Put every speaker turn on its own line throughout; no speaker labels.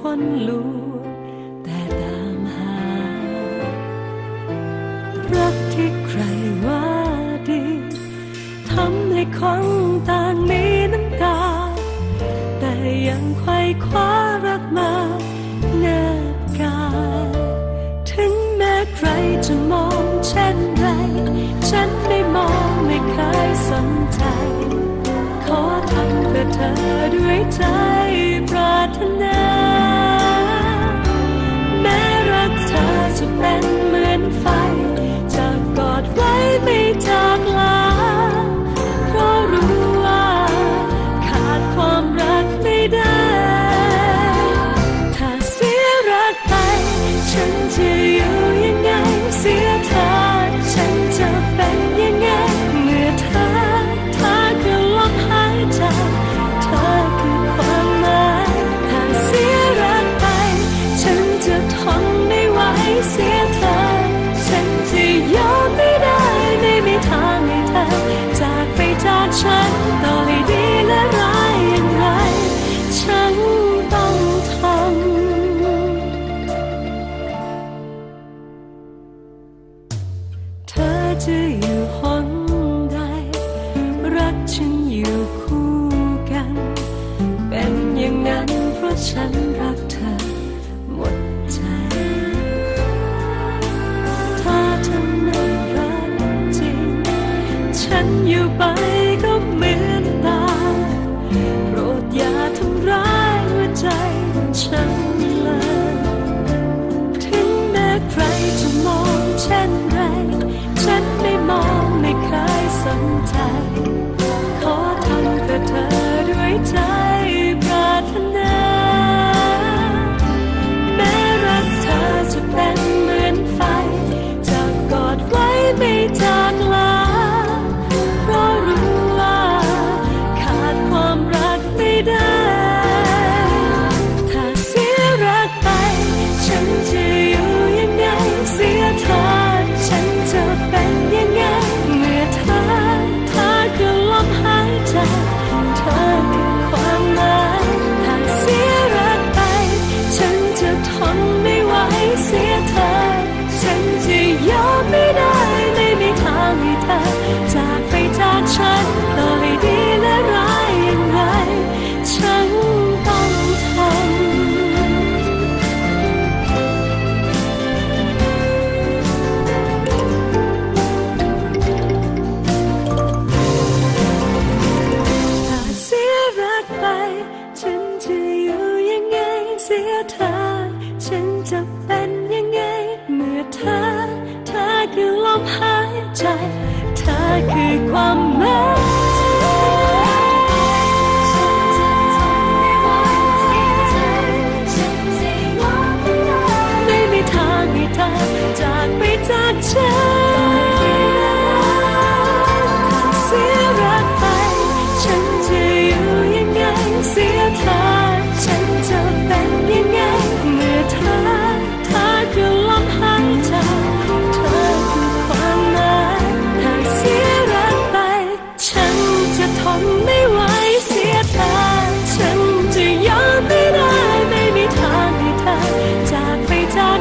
คนลูกแต่ตามหา รักที่ใครว่าดีทำให้คนต่างมีน้ำตา แต่ยังไขว้คว้ารักมาเนิบกา ถึงแม้ใครจะมองเช่นไร ฉันไม่มองไม่เคยสนใจ ขอทำเพื่อเธอด้วยใจปรารถนา เธอยู่หนใด รักฉันอยู่คู่กัน เป็นอย่างนั้นเพราะฉัน 在 คือความหมาไม่มีทางให้เธอจากไปจากฉัน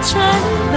真的